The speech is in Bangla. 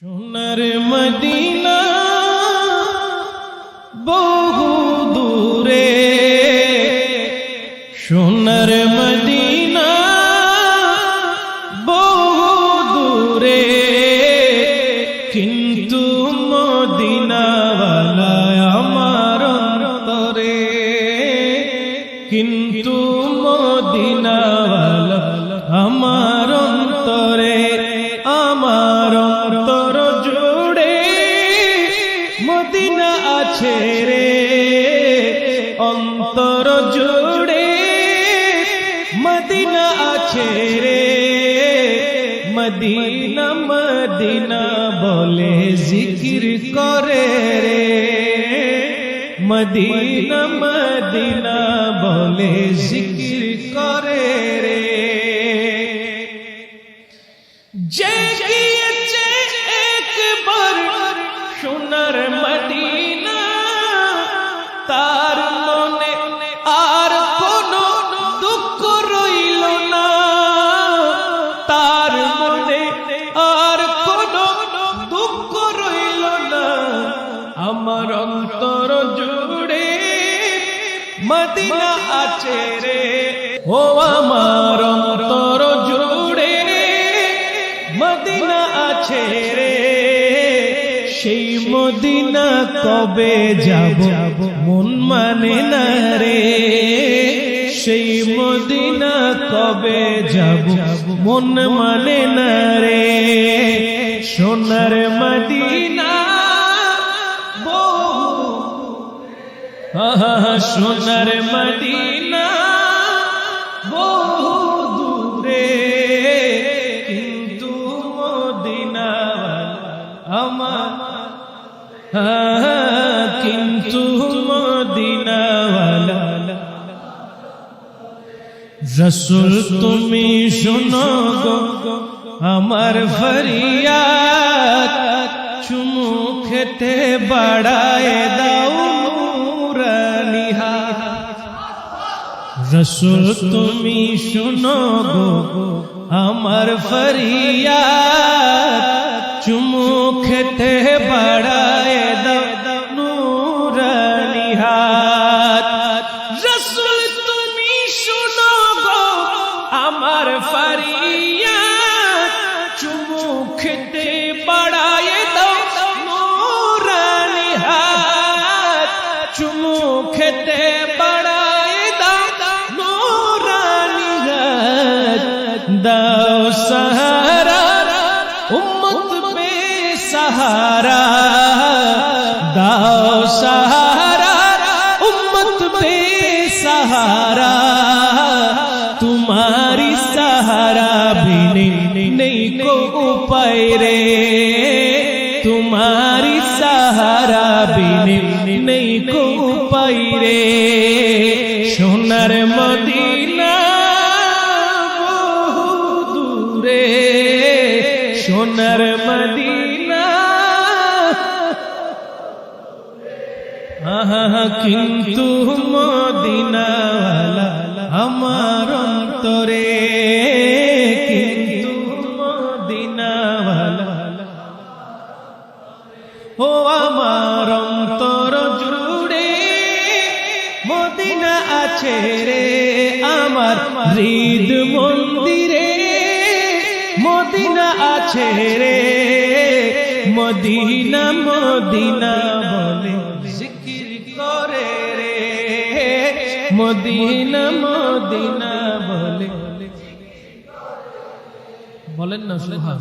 সোনার মদিনা বহু দূরে। সোনার মদিনা বহু দূরে। কিন্তু মদিনাওয়ালা আমার অন্তরে। কিন্তু মদিনাওয়ালা মদিনা আছে রে? অন্তর জুড়ে মদিনা আছে রে। মদিনা মদিনা বলে জিকির করে রে। মদিনা মদিনা বলে জিকির আর কোনো দুঃখ রইল না। আমার অন্তর জুড়ে মদিনা আছে রে। ও আমার অন্তর জুড়ে মদিনা আছে রে। সেই মদিনা কবে যাব, মন মানে না রে। সেই মদিনা কবে যাব? মন মানে না রে। সোনার মদিনা সোনার মদিনা বহু দূরে। কিন্তু মদিনা আমার কিন্তু রসুল তুমি শুনো গো, আমার ফরিয়াদ। চুমু খেতে বাড়ায় দাও রসুল তুমি শোনো গো, আমার ফরিয়াদ। চুমু খেতে বাড়ায় আমার ফরিয়াদ চুমু খেতে বাড়ায় দাও নুরানিহাত চুমু খেতে বাড়ায় দাও নুরানিহাত দাও সাহারা উম্মত বে সাহারা দাও সাহারা উম্মত বে উপায় রে তোমারি সাহারা বিনে নেই কো উপায় রে সোনার মদিনা দূরে। সোনার মদিনা কিন্তু মদিনা ও আমার অন্তর জুড়ে মদিনা আছে রে, আমার হৃদ মন্দিরে। মদিনা আছে রে, মদিনা মদিনা বলে জিকির করে রে। মদিনা মদিনা বলে বলেন না সুবহান